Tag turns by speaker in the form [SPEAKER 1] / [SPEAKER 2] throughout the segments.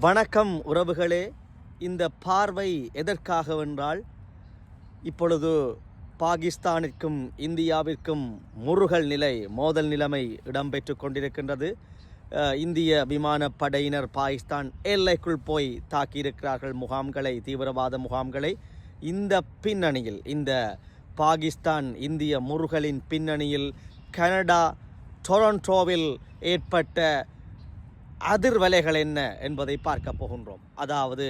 [SPEAKER 1] வணக்கம் உறவுகளே. இந்த பார்வை எதற்காகவென்றால் இப்பொழுது பாகிஸ்தானிற்கும் இந்தியாவிற்கும் முருகல் நிலை மோதல் நிலைமை இடம்பெற்று கொண்டிருக்கின்றது. இந்திய இந்திய விமானப்படையினர் பாகிஸ்தான் எல்லைக்குள் போய் தாக்கியிருக்கிறார்கள் முகாம்களை தீவிரவாத முகாம்களை. இந்த பின்னணியில் இந்த பாகிஸ்தான் இந்திய முருகலின் பின்னணியில் கனடா டொரண்டோவில் ஏற்பட்ட அதிர்வலைகள் என்ன என்பதை பார்க்க போகின்றோம். அதாவது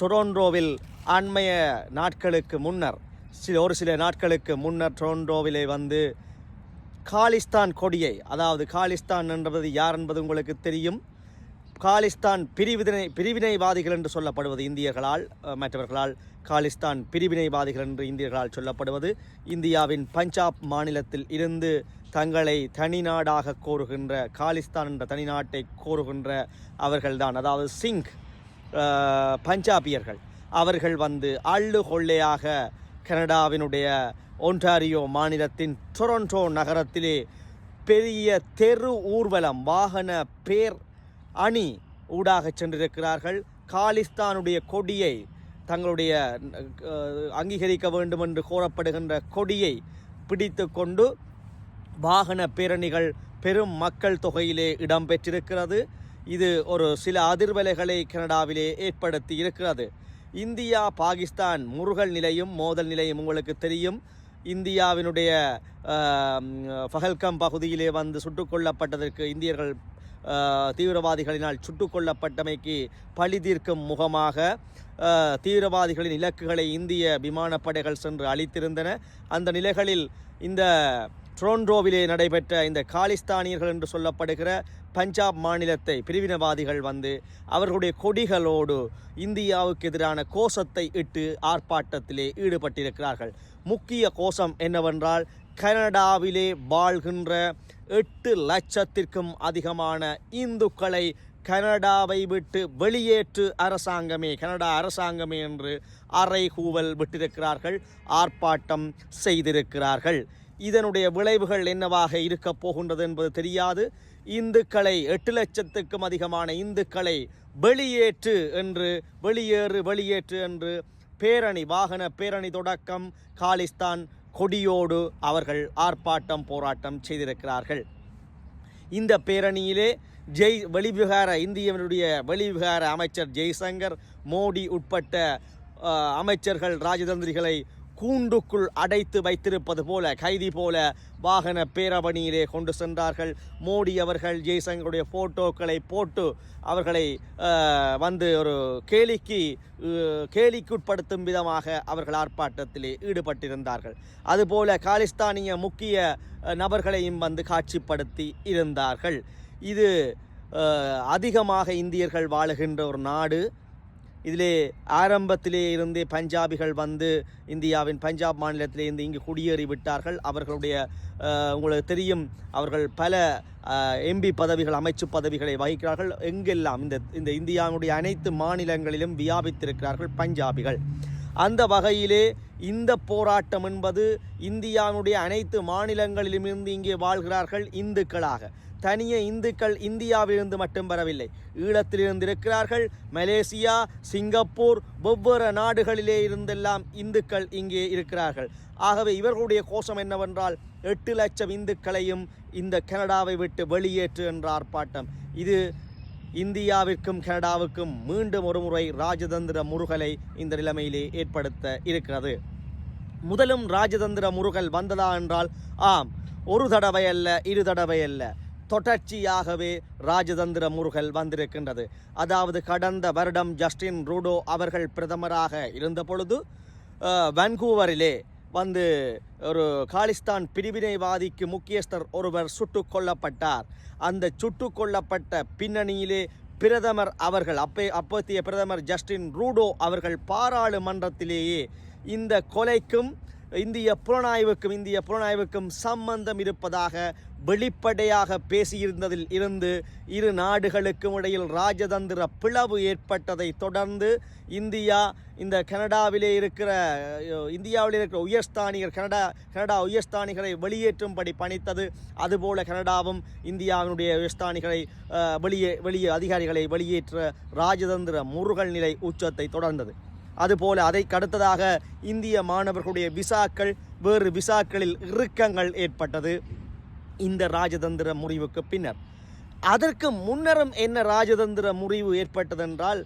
[SPEAKER 1] டொரண்டோவில் அண்மைய நாட்களுக்கு முன்னர் சில ஒரு சில நாட்களுக்கு முன்னர் டொரண்டோவிலே வந்து காலிஸ்தான் கொடியை அதாவது காலிஸ்தான் என்பது யார் என்பது உங்களுக்கு தெரியும். காலிஸ்தான் பிரிவினை பிரிவினைவாதிகள் என்று சொல்லப்படுவது இந்தியர்களால் மற்றவர்களால் காலிஸ்தான் பிரிவினைவாதிகள் என்று இந்தியர்களால் சொல்லப்படுவது. இந்தியாவின் பஞ்சாப் மாநிலத்தில் இருந்து தங்களை தனிநாடாக கோருகின்ற காலிஸ்தான் என்ற தனிநாட்டை கோருகின்ற அவர்கள்தான். அதாவது சிங் பஞ்சாபியர்கள். அவர்கள் வந்து அள்ளு கொள்ளையாக கனடாவினுடைய ஒன்டாரியோ மாநிலத்தின் டொரண்டோ நகரத்திலே பெரிய தெரு ஊர்வலம் வாகன பேர் அணி ஊடாக சென்றிருக்கிறார்கள். காலிஸ்தானுடைய கொடியை தங்களுடைய அங்கீகரிக்க வேண்டும் என்று கோரப்படுகின்ற கொடியை பிடித்து கொண்டு வாகன பேரணிகள் பெரும் மக்கள் தொகையிலே இடம்பெற்றிருக்கிறது. இது ஒரு சில அதிர்வலைகளை கனடாவிலே ஏற்படுத்தி இருக்கிறது இந்தியா பாகிஸ்தான் முருகல் நிலையும் மோதல் நிலையும் உங்களுக்கு தெரியும். இந்தியாவினுடைய ஃபஹல்கம் பகுதியிலே வந்து சுட்டுக் கொல்லப்பட்டதற்கு இந்தியர்கள் தீவிரவாதிகளினால் சுட்டுக் கொல்லப்பட்டமைக்கு பழி தீர்க்கும் முகமாக தீவிரவாதிகளின் இலக்குகளை இந்திய விமானப்படைகள் சென்று அளித்திருந்தன அந்த நிலைகளில் இந்த டொரண்டோவிலே நடைபெற்ற இந்த காலிஸ்தானியர்கள் என்று சொல்லப்படுகிற பஞ்சாப் மாநிலத்தை பிரிவினவாதிகள் வந்து அவர்களுடைய கொடிகளோடு இந்தியாவுக்கு எதிரான கோஷத்தை இட்டு ஆர்ப்பாட்டத்திலே ஈடுபட்டிருக்கிறார்கள். முக்கிய கோஷம் என்னவென்றால் கனடாவிலே வாழ்கின்ற எட்டு லட்சத்திற்கும் அதிகமான இந்துக்களை கனடாவை விட்டு வெளியேற்று அரசாங்கமே கனடா அரசாங்கமே என்று அறைகூவல் விட்டிருக்கிறார்கள் ஆர்ப்பாட்டம் செய்திருக்கிறார்கள். இதனுடைய விளைவுகள் என்னவாக இருக்கப் போகின்றது என்பது தெரியாது. இந்துக்களை எட்டு லட்சத்துக்கும் அதிகமான இந்துக்களை வெளியேற்று என்று வெளியேறு வெளியேற்று என்று பேரணி வாகன பேரணி தொடக்கம் காலிஸ்தான் கொடியோடு அவர்கள் ஆர்ப்பாட்டம் போராட்டம் செய்திருக்கிறார்கள். இந்த பேரணியிலே ஜெய் வெளிவிகார இந்தியனுடைய வெளிவிகார அமைச்சர் ஜெய்சங்கர் மோடி உட்பட்ட அமைச்சர்கள் ராஜதந்திரிகளை கூண்டுக்குள் அடைத்து வைத்திருப்பது போல கைதி போல வாகன பேரவணியிலே கொண்டு சென்றார்கள். மோடி அவர்கள் ஜெய்சங்கருடைய போட்டோக்களை போட்டு அவர்களை வந்து ஒரு கேலிக்கு கேலிக்குட்படுத்தும் விதமாக அவர்கள் ஆர்ப்பாட்டத்திலே ஈடுபட்டிருந்தார்கள். அதுபோல காலிஸ்தானிய முக்கிய நபர்களையும் வந்து காட்சிப்படுத்தி இருந்தார்கள். இது அதிகமாக இந்தியர்கள் வாழுகின்ற ஒரு நாடு. இதிலே ஆரம்பத்திலே இருந்தே பஞ்சாபிகள் வந்து இந்தியாவின் பஞ்சாப் மாநிலத்திலே இருந்து இங்கு குடியேறி விட்டார்கள். அவர்களுடைய உங்களுக்கு தெரியும் அவர்கள் பல எம்பி பதவிகள் அமைச்சு பதவிகளை வகிக்கிறார்கள். எங்கெல்லாம் இந்த இந்த இந்தியாவுடைய அனைத்து மாநிலங்களிலும் வியாபித்திருக்கிறார்கள் பஞ்சாபிகள். அந்த வகையிலே இந்த போராட்டம் என்பது இந்தியாவுடைய அனைத்து மாநிலங்களிலும் இருந்து இங்கே வாழ்கிறார்கள் இந்துக்களாக. தனிய இந்துக்கள் இந்தியாவிலிருந்து மட்டும் வரவில்லை. ஈழத்திலிருந்து இருக்கிறார்கள் மலேசியா சிங்கப்பூர் வெவ்வேறு நாடுகளிலே இருந்தெல்லாம் இந்துக்கள் இங்கே இருக்கிறார்கள். ஆகவே இவர்களுடைய கோஷம் என்னவென்றால் எட்டு லட்சம் இந்துக்களையும் இந்த கனடாவை விட்டு வெளியேற்று என்ற ஆர்ப்பாட்டம். இது இந்தியாவிற்கும் கனடாவுக்கும் மீண்டும் ஒருமுறை ராஜதந்திர முருகலை இந்த நிலைமையிலே ஏற்படுத்த இருக்கிறது. முதலும் ராஜதந்திர முருகல் வந்ததா என்றால் ஆம் ஒரு தடவை அல்ல இரு தடவை அல்ல. தொடர்ச்சியாகவே ராஜதந்திர முருகல் வந்திருக்கின்றது. அதாவது கடந்த வருடம் ஜஸ்டின் ரூடோ அவர்கள் பிரதமராக இருந்த பொழுது வந்து ஒரு காலிஸ்தான் பிரிவினைவாதிக்கு முக்கியஸ்தர் ஒருவர் சுட்டுக் கொல்லப்பட்டார். அந்த சுட்டு கொல்லப்பட்ட பின்னணியிலே பிரதமர் அவர்கள் அப்பே அப்போத்திய பிரதமர் ஜஸ்டின் ரூடோ அவர்கள் பாராளுமன்றத்திலேயே இந்த கொலைக்கும் இந்திய புலனாய்வுக்கும் இந்திய புலனாய்வுக்கும் சம்பந்தம் இருப்பதாக வெளிப்படையாக பேசியிருந்ததில் இருந்து இரு நாடுகளுக்கும் இடையில் ராஜதந்திர பிளவு ஏற்பட்டதை தொடர்ந்து இந்தியா இந்த கனடாவிலே இருக்கிற இந்தியாவில் இருக்கிற உயர்ஸ்தானிகர் கனடா கனடா உயர்ஸ்தானிகளை வெளியேற்றும்படி பணித்தது. அதுபோல கனடாவும் இந்தியாவினுடைய உயர்ஸ்தானிகளை வெளியே வெளியே அதிகாரிகளை வெளியேற்ற ராஜதந்திர முருகல் நிலை உச்சத்தை தொடர்ந்தது. அதுபோல அதை கடுத்ததாக இந்திய மாணவர்களுடைய விசாக்கள் வேறு விசாக்களில் இறுக்கங்கள் ஏற்பட்டது. இந்த ராஜதந்திர முறிவுக்கு பின்னர். அதற்கு முன்னரும் என்ன ராஜதந்திர முறிவு ஏற்பட்டதென்றால்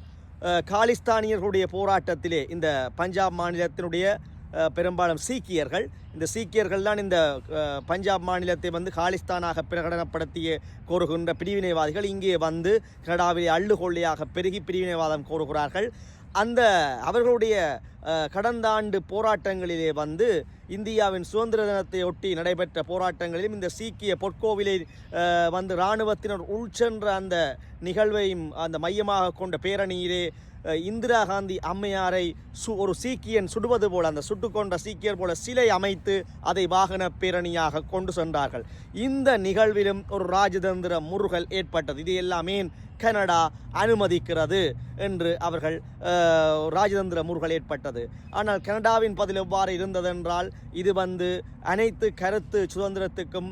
[SPEAKER 1] காலிஸ்தானியர்களுடைய போராட்டத்திலே இந்த பஞ்சாப் மாநிலத்தினுடைய பெரும்பாலும் சீக்கியர்கள் இந்த சீக்கியர்கள் தான் இந்த பஞ்சாப் மாநிலத்தை வந்து காலிஸ்தானாக பிரகடனப்படுத்திய கோருகின்ற பிரிவினைவாதிகள் இங்கே வந்து கனடாவிலே அள்ளுகொள்ளையாக பெருகி பிரிவினைவாதம் கோருகிறார்கள். அந்த அவர்களுடைய கடந்த ஆண்டு போராட்டங்களிலே வந்து இந்தியாவின் சுதந்திர தினத்தை ஒட்டி நடைபெற்ற போராட்டங்களிலும் இந்த சீக்கிய பொற்கோவிலை வந்து இராணுவத்தினர் உள்சென்ற அந்த நிகழ்வையும் அந்த மையமாக கொண்ட பேரணியிலே இந்திரா காந்தி அம்மையாரை சு ஒரு சீக்கியன் சுடுவது போல அந்த சுட்டுக்கொண்ட சீக்கியர் போல சிலை அமைத்து அதை வாகன பேரணியாக கொண்டு சென்றார்கள். இந்த நிகழ்விலும் ஒரு ராஜதந்திர முருகல் ஏற்பட்டது. இது எல்லாமே கனடா அனுமதிக்கிறது? என்று அவர்கள் ராஜதந்திர முருகல் ஏற்பட்டது. ஆனால் கனடாவின் பதில் எவ்வாறு இருந்ததென்றால் இது வந்து அனைத்து கருத்து சுதந்திரத்துக்கும்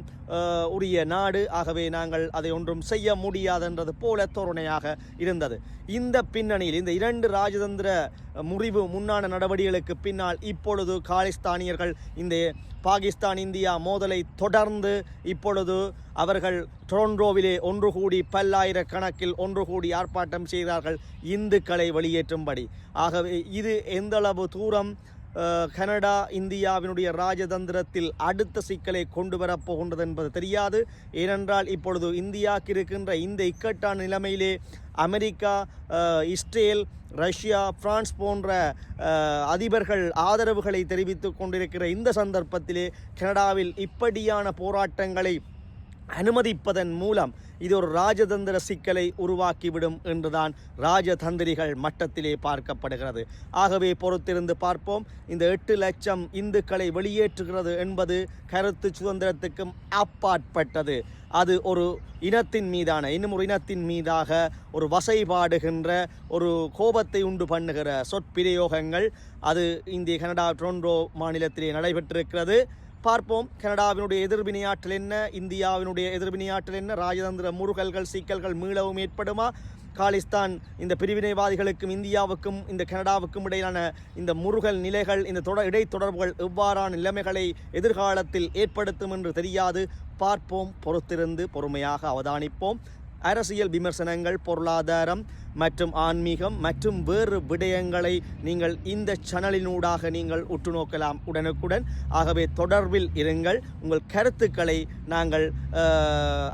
[SPEAKER 1] உரிய நாடு. ஆகவே நாங்கள் அதை ஒன்றும் செய்ய முடியாதென்றது போல தோரணையாக இருந்தது. இந்த பின்னணியில் இந்த இரண்டு ராஜதந்திர முறிவு முன்னான நடவடிக்கைகளுக்கு பின்னால் இப்பொழுது காலிஸ்தானியர்கள் இந்த பாகிஸ்தான் இந்தியா மோதலை தொடர்ந்து இப்பொழுது அவர்கள் டொரண்டோவிலே ஒன்று கூடி பல்லாயிரக்கணக்கில் ஒன்று கூடி ஆர்ப்பாட்டம் செய்தார்கள். இந்துக்களை வெளியேற்றும்படி. ஆகவே இது எந்தளவு தூரம் கனடா இந்தியாவினுடைய ராஜதந்திரத்தில் அடுத்த சிக்கலை கொண்டு வரப்போகின்றது என்பது தெரியாது. ஏனென்றால் இப்பொழுது இந்தியாவுக்கு இருக்கின்ற இந்த இக்கட்டான நிலைமையிலே அமெரிக்கா இஸ்ரேல் ரஷ்யா பிரான்ஸ் போன்ற அதிபர்கள் ஆதரவுகளை தெரிவித்து கொண்டிருக்கிற இந்த சந்தர்ப்பத்திலே கனடாவில் இப்படியான போராட்டங்களை அனுமதிப்பதன் மூலம் இது ஒரு ராஜதந்திர சிக்கலை உருவாக்கிவிடும் என்றுதான் ராஜதந்திரிகள் மட்டத்திலே பார்க்கப்படுகிறது. ஆகவே பொறுத்திருந்து பார்ப்போம். இந்த எட்டு லட்சம் இந்துக்களை வெளியேற்றுகிறது என்பது கருத்து சுதந்திரத்துக்கும் அப்பாற்பட்டது. அது ஒரு இனத்தின் மீதான இன்னும் ஒரு இனத்தின் மீதாக ஒரு வசைபாடுகின்ற ஒரு கோபத்தை உண்டு பண்ணுகிற சொற்பிரயோகங்கள். அது இந்திய கனடா டொரண்டோ மாநிலத்திலே நடைபெற்றிருக்கிறது. பார்ப்போம். கனடாவினுடைய எதிர்வினையாற்றல் என்ன? இந்தியாவினுடைய எதிர்வினையாற்றல் என்ன? ராஜதந்திர முருகல்கள் சிக்கல்கள் மீளவும் ஏற்படுமா? காலிஸ்தான் இந்த பிரிவினைவாதிகளுக்கும் இந்தியாவுக்கும் இந்த கனடாவுக்கும் இடையிலான இந்த முருகல் நிலைகள் இந்த தொடர் இடைத்தொடர்புகள் எவ்வாறான நிலைமைகளை எதிர்காலத்தில் ஏற்படுத்தும் என்று தெரியாது. பார்ப்போம். பொறுத்திருந்து பொறுமையாக அவதானிப்போம். அரசியல் விமர்சனங்கள் பொருளாதாரம் மற்றும் ஆன்மீகம் மற்றும் வேறு விடயங்களை நீங்கள் இந்த சேனலினூடாக நீங்கள் உற்று நோக்கலாம் உடனுக்குடன். ஆகவே தொடர்பில் இருங்கள். உங்கள் கருத்துக்களை நாங்கள்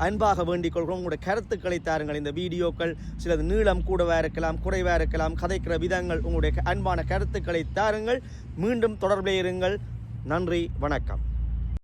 [SPEAKER 1] அன்பாக வேண்டிக் கொள்கிறோம். உங்களுடைய கருத்துக்களை தாருங்கள். இந்த வீடியோக்கள் சிலது நீளம் கூடவாக இருக்கலாம் குறைவாக இருக்கலாம் கதைக்கிற விதங்கள் உங்களுடைய அன்பான கருத்துக்களை தாருங்கள். மீண்டும் தொடர்பில் இருங்கள். நன்றி வணக்கம்.